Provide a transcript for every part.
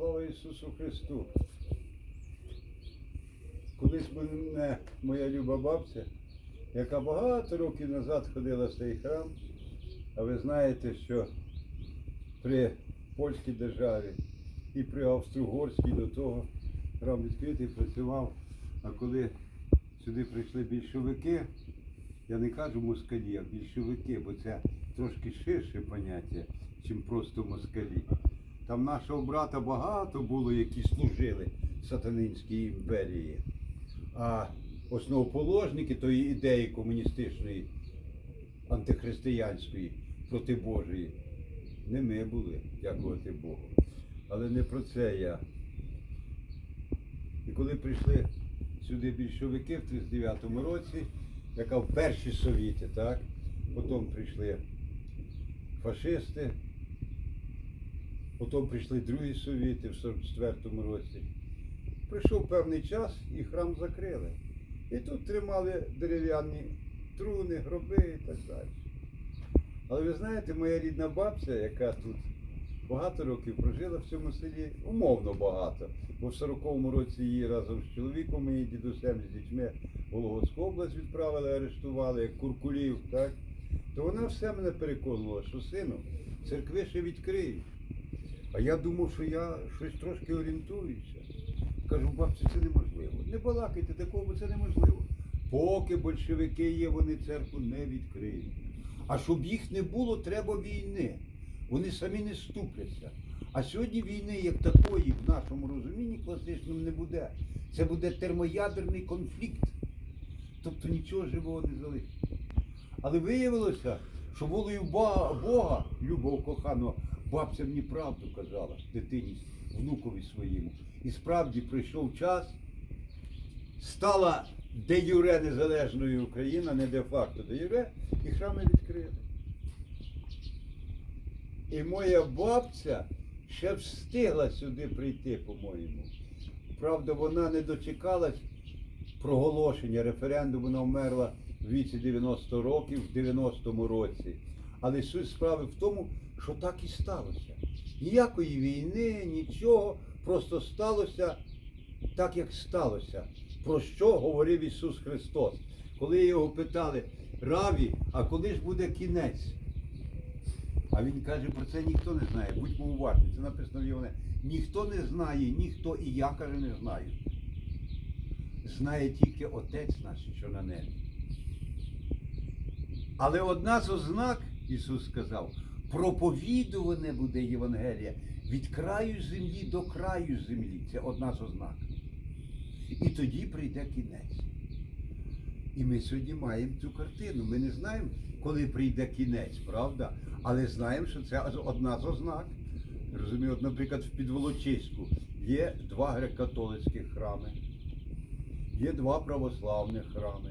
Слава Ісусу Христу! Колись мене моя люба бабця, яка багато років назад ходила в цей храм, а ви знаєте, що при польській державі і при Австро-Угорській до того храм відкритий працював. А коли сюди прийшли більшовики, я не кажу москалі, а більшовики, бо це трошки ширше поняття, чим просто москалі. Там нашого брата багато було, які служили сатанинській імперії. А основоположники тої ідеї комуністичної, антихристиянської, проти Божої, не ми були, дякувати Богу. Але не про це я. І коли прийшли сюди більшовики в 39-му році, яка в перші совіти, так? Потім прийшли фашисти, потім прийшли другі совіти в 44-му році. Прийшов певний час і храм закрили. І тут тримали дерев'яні труни, гроби і так далі. Але ви знаєте, моя рідна бабця, яка тут багато років прожила в цьому селі, умовно багато. Бо в 40-му році її разом з чоловіком і дідусем з дітьми в Вологодську область відправили, арештували, як куркулів, так? То вона все мене переконувала, що сину, церкви ще відкриють. А я думав, що я щось трошки орієнтуюся. Кажу, бабці, це неможливо. Не балакайте такого, це неможливо. Поки большевики є, вони церкву не відкриють. А щоб їх не було, треба війни. Вони самі не ступляться. А сьогодні війни, як такої, в нашому розумінні класичному не буде. Це буде термоядерний конфлікт. Тобто нічого живого не залишиться. Але виявилося, що волею Бога, Бога любого коханого, бабця мені правду казала, дитині, внукові своєму. І справді прийшов час, стала де юре незалежною Україна, не де-факто де юре, і храми відкрили. І моя бабця ще встигла сюди прийти, по-моєму. Правда, вона не дочекалась проголошення референдуму, вона вмерла в віці 90 років, в 90-му році. Але суть справи в тому, що так і сталося. Ніякої війни, нічого, просто сталося так, як сталося. Про що говорив Ісус Христос? Коли його питали, Раві, а коли ж буде кінець? А він каже, про це ніхто не знає. Будьмо уважні. Це написано в Євангелії. Ніхто не знає, ніхто і я каже, не знаю. Знає тільки Отець наш, що на небі. Але одна з ознак, Ісус сказав, проповідуване буде Євангелія від краю землі до краю землі. Це одна з ознак. І тоді прийде кінець. І ми сьогодні маємо цю картину. Ми не знаємо, коли прийде кінець, правда? Але знаємо, що це одна з ознак. Розумію, от, наприклад, в Підволочиську є два греко-католицьких храми, є два православних храми,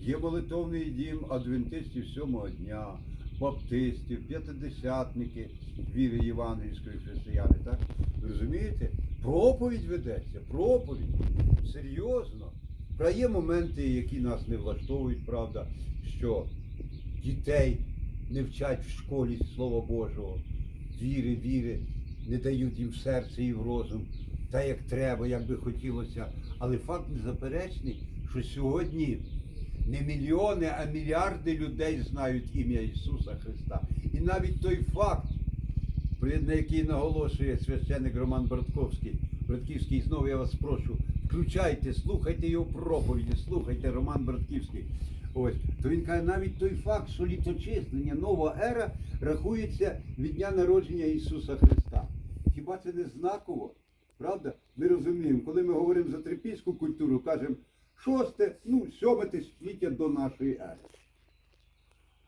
є молитовний дім адвентистів сьомого дня, баптистів, п'ятидесятники віри євангельської християни. Так? Розумієте? Проповідь ведеться, проповідь. Серйозно. Про є моменти, які нас не влаштовують, правда, що дітей не вчать в школі Слова Божого, віри, віри, не дають їм в серце і в розум, так як треба, як би хотілося. Але факт незаперечний, що сьогодні не мільйони, а мільярди людей знають ім'я Ісуса Христа. І навіть той факт, на який наголошує священник Роман Братковський, Братківський, знову я вас прошу, включайте, слухайте його проповіді, слухайте Роман Братківський. Ось, то він каже, навіть той факт, що літочислення, нова ера рахується від дня народження Ісуса Христа. Хіба це не знаково? Правда? Ми розуміємо, коли ми говоримо за трипільську культуру, кажемо шосте, ну, сьоме тисячоліття до нашої ери.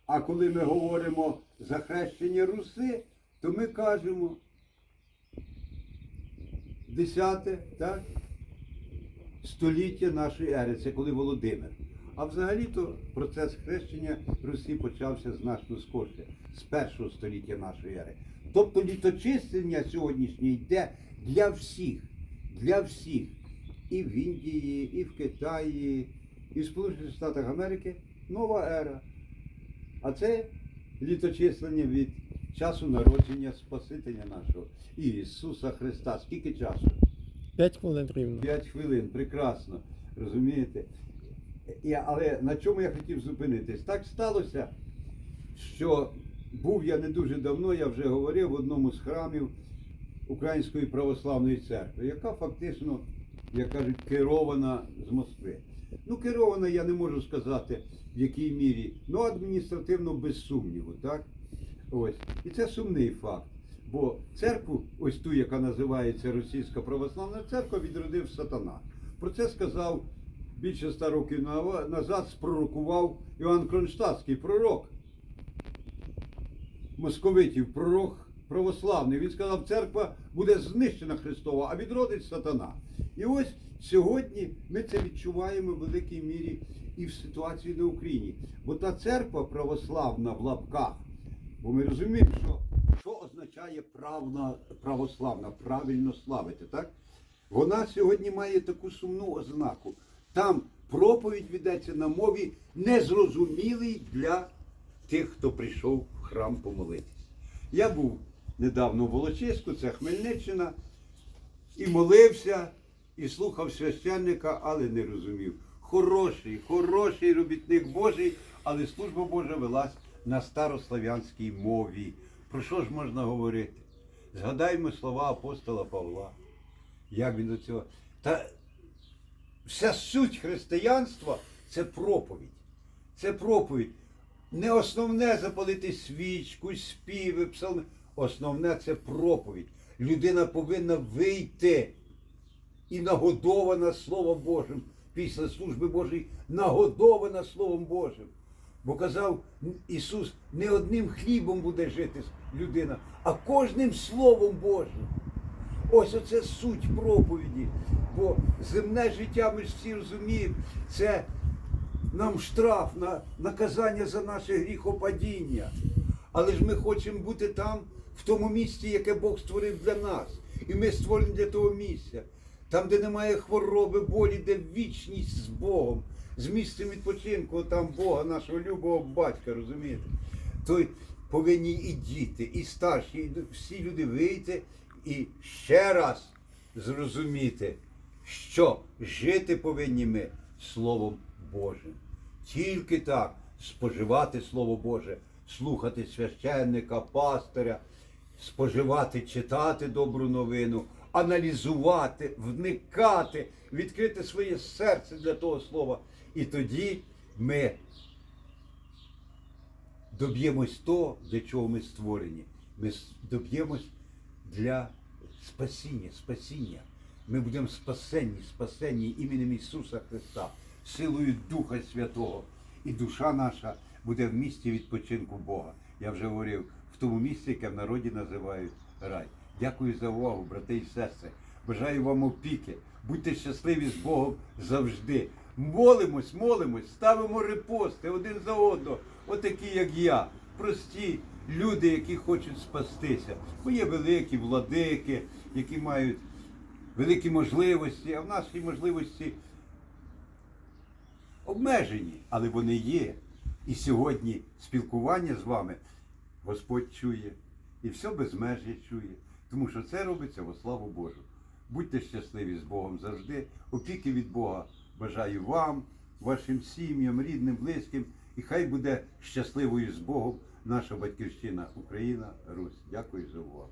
А коли ми говоримо за хрещення Руси, то ми кажемо десяте, так? століття нашої ери, це коли Володимир. А взагалі-то процес хрещення Русі почався значно скорше, з першого століття нашої ери. Тобто літочислення сьогоднішнє йде для всіх, для всіх. І в Індії, і в Китаї, і в Сполучених Штатах Америки нова ера. А це літочислення від часу народження Спасителя нашого Ісуса Христа. Скільки часу? П'ять хвилин рівно. 5 хвилин, прекрасно. Розумієте? І, але на чому я хотів зупинитись? Так сталося, що був я не дуже давно, я вже говорив в одному з храмів Української православної церкви, яка фактично, як кажуть, керована з Москви. Ну, керована, я не можу сказати, в якій мірі, ну адміністративно без сумніву, так? Ось. І це сумний факт. Бо церкву, ось ту, яка називається Російська православна церква, відродив сатана. Про це сказав більше ста років назад, спророкував Іоанн Кронштадтський пророк. Московитів, пророк православний. Він сказав, церква буде знищена Христова, а відродить сатана. І ось сьогодні ми це відчуваємо в великій мірі і в ситуації на Україні. Бо та церква православна в лапках, бо ми розуміємо, що, що означає правна, православна, правильно славити, так? Вона сьогодні має таку сумну ознаку. Там проповідь ведеться на мові незрозумілій для тих, хто прийшов в храм помолитись. Я був недавно в Волочиську, це Хмельниччина, і молився, і слухав священника, але не розумів. Хороший, хороший робітник Божий, але служба Божа велась на старослав'янській мові. Про що ж можна говорити? Згадаймо слова апостола Павла. Як він до цього. Та вся суть християнства це проповідь. Це проповідь. Не основне запалити свічку, співи, псалми. Основне це проповідь. Людина повинна вийти і нагодована Словом Божим. Після служби Божої нагодована Словом Божим. Бо казав Ісус, не одним хлібом буде жити людина, а кожним Словом Божим. Ось оце суть проповіді. Бо земне життя, ми ж всі розуміємо, це нам штраф на наказання за наше гріхопадіння. Але ж ми хочемо бути там, в тому місці, яке Бог створив для нас. І ми створені для того місця. Там, де немає хвороби, болі, де вічність з Богом, з місцем відпочинку, там Бога, нашого любого батька, розумієте? То повинні і діти, і старші, і всі люди вийти і ще раз зрозуміти, що жити повинні ми Словом Божим. Тільки так споживати Слово Боже, слухати священника, пастиря, споживати, читати добру новину, аналізувати, вникати, відкрити своє серце для того слова. І тоді ми доб'ємось того, для чого ми створені. Ми доб'ємось для спасіння, спасіння. Ми будемо спасенні, спасенні іменем Ісуса Христа, силою Духа Святого. І душа наша буде в місті відпочинку Бога. Я вже говорив, в тому місці, яке в народі називають рай. Дякую за увагу, брати і сестри. Бажаю вам опіки. Будьте щасливі з Богом завжди. Молимось, молимось, ставимо репости один за одного, отакі, як я. Прості люди, які хочуть спастися. Бо є великі владики, які мають великі можливості, а в нашій можливості обмежені, але вони є. І сьогодні спілкування з вами Господь чує і все безмежє чує, тому що це робиться во славу Божу. Будьте щасливі з Богом завжди. Опіки від Бога бажаю вам, вашим сім'ям, рідним, близьким. І хай буде щасливою з Богом наша батьківщина Україна, Русь. Дякую за увагу.